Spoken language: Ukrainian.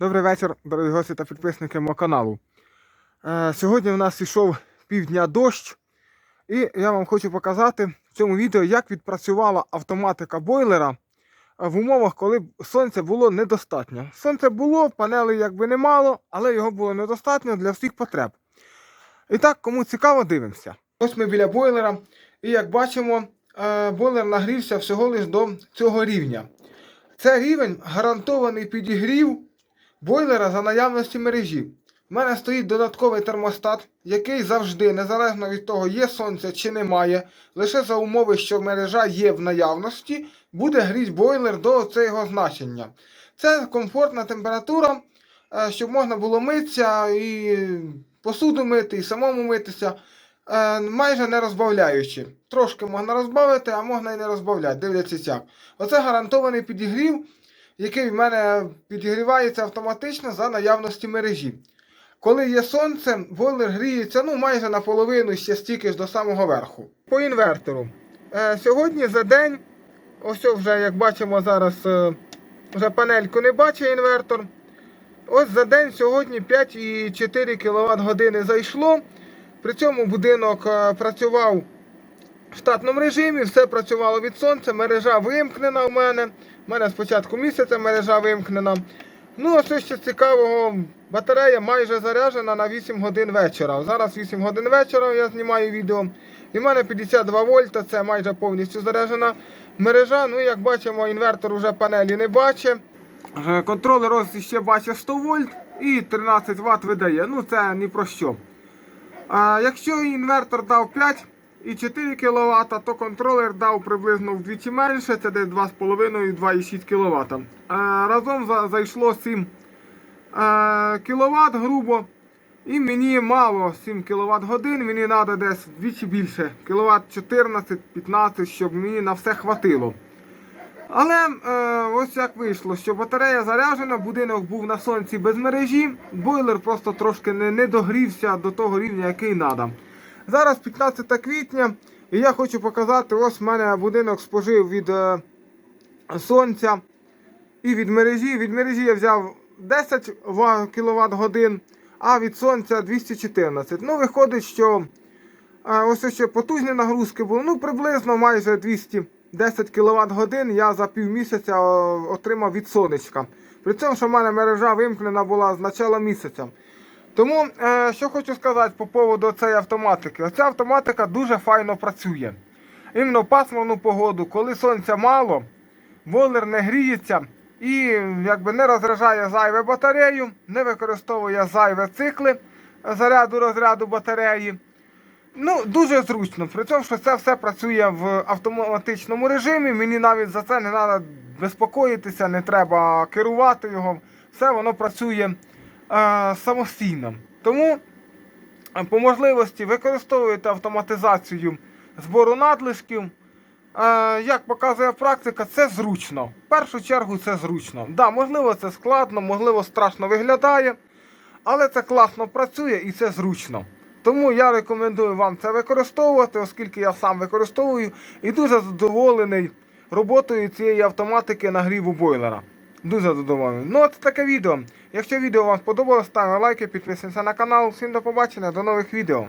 Добрий вечір, дорогі гості та підписники мого каналу. Е, сьогодні у нас йшов півдня дощ, і я вам хочу показати в цьому відео, як відпрацювала автоматика бойлера е, в умовах, коли сонця було недостатньо. Сонце було, панелей якби немало, але його було недостатньо для всіх потреб. І так, кому цікаво, дивимося. Ось ми біля бойлера, і як бачимо, е, бойлер нагрівся всього лиш до цього рівня. Це рівень гарантований підігрів бойлера за наявності мережі. У мене стоїть додатковий термостат, який завжди, незалежно від того, є сонце чи немає, лише за умови, що мережа є в наявності, буде гріти бойлер до цього значення. Це комфортна температура, е, щоб можна було митися і посуду мити, і самому митися, е, майже не розбавляючи. Трошки можна розбавити, а можна і не розбавляти, дивлячись як. Оце гарантований підігрів який в мене підігрівається автоматично за наявності мережі. Коли є сонце, бойлер гріється ну, майже наполовину ще стільки ж до самого верху. По інвертору. Е, сьогодні за день, ось вже, як бачимо, зараз е, вже панельку не бачить інвертор. Ось за день сьогодні 5,4 кВт години зайшло. При цьому будинок е, працював в штатному режимі, все працювало від сонця, мережа вимкнена у мене. У мене з початку місяця мережа вимкнена. Ну, а що ще цікавого, батарея майже заряджена на 8 годин вечора. Зараз 8 годин вечора я знімаю відео. І в мене 52 вольта, це майже повністю заряджена мережа. Ну, як бачимо, інвертор вже панелі не бачить. Е, Контролер ось ще бачить 100 вольт і 13 Вт видає. Ну, це ні про що. А якщо інвертор дав 5 і 4 кВт, то контролер дав приблизно вдвічі менше, це десь 2,5-2,6 кВт. Разом зайшло 7 кВт грубо. І мені мало 7 кВт годин, мені треба десь вдвічі більше, кВт 14-15, щоб мені на все хватило. Але е, ось як вийшло, що батарея заряджена, будинок був на сонці без мережі, бойлер просто трошки не, не догрівся до того рівня, який треба. Зараз 15 квітня, і я хочу показати, ось в мене будинок спожив від е, сонця і від мережі. Від мережі я взяв 10 кВт годин, а від сонця 214. Ну, виходить, що а, ось ще потужні нагрузки були. Ну, приблизно майже 210 кВт годин я за півмісяця о, отримав від сонечка. При цьому, що в мене мережа вимкнена була з початку місяця. Тому, е, що хочу сказати по поводу цієї автоматики. Оця автоматика дуже файно працює. Іменно в пасмурну погоду, коли сонця мало, бойлер не гріється і якби не розряджає зайве батарею, не використовує зайве цикли заряду розряду батареї. Ну, дуже зручно. При цьому, що це все працює в автоматичному режимі. Мені навіть за це не треба безпокоїтися, не треба керувати його. Все воно працює е, самостійно. Тому е, по можливості використовуєте автоматизацію збору надлишків. Е, як показує практика, це зручно. В першу чергу це зручно. Да, можливо, це складно, можливо, страшно виглядає, але це класно працює і це зручно. Тому я рекомендую вам це використовувати, оскільки я сам використовую і дуже задоволений роботою цієї автоматики нагріву бойлера. Дуже задоволений. Ну от таке відео. Якщо відео вам сподобалось, ставте лайки, підписуйтесь на канал. Всім до побачення, до нових відео.